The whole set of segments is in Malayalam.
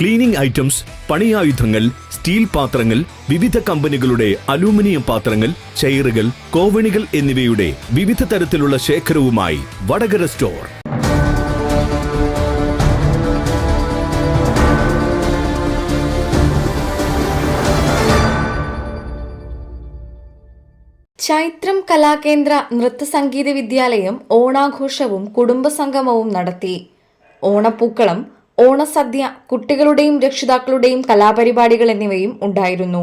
ക്ലീനിംഗ് ഐറ്റംസ് പണിയായുധങ്ങൾ സ്റ്റീൽ പാത്രങ്ങൾ വിവിധ കമ്പനികളുടെ അലൂമിനിയം പാത്രങ്ങൾ ചെയറുകൾ കോവണികൾ എന്നിവയുടെ വിവിധ തരത്തിലുള്ള ശേഖരവുമായി വടകര സ്റ്റോർ. ചൈത്രം കലാകേന്ദ്ര നൃത്ത സംഗീത വിദ്യാലയം ഓണാഘോഷവും കുടുംബസംഗമവും നടത്തി. ഓണപ്പൂക്കളം ഓണസദ്യ കുട്ടികളുടെയും രക്ഷിതാക്കളുടെയും കലാപരിപാടികൾ എന്നിവയും ഉണ്ടായിരുന്നു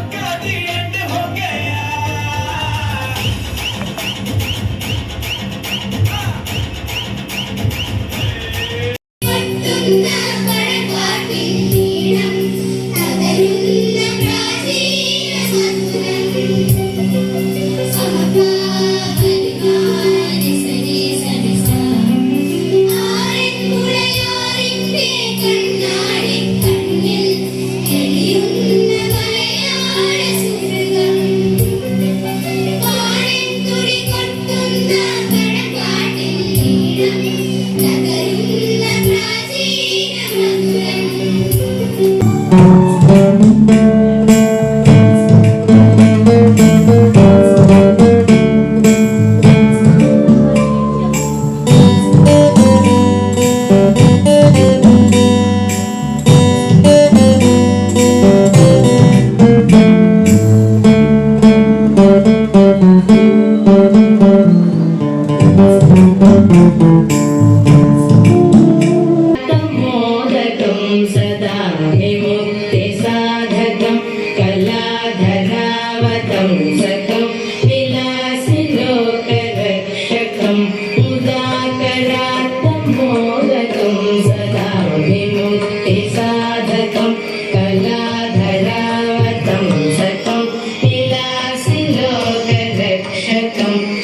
Música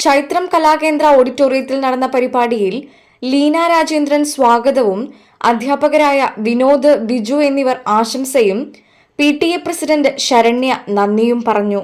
ചൈത്രം കലാകേന്ദ്ര ഓഡിറ്റോറിയത്തിൽ നടന്ന പരിപാടിയിൽ ലീന രാജേന്ദ്രൻ സ്വാഗതവും അധ്യാപകരായ വിനോദ് ബിജു എന്നിവർ ആശംസയും P T A president Saranya നന്ദിയും പറഞ്ഞു.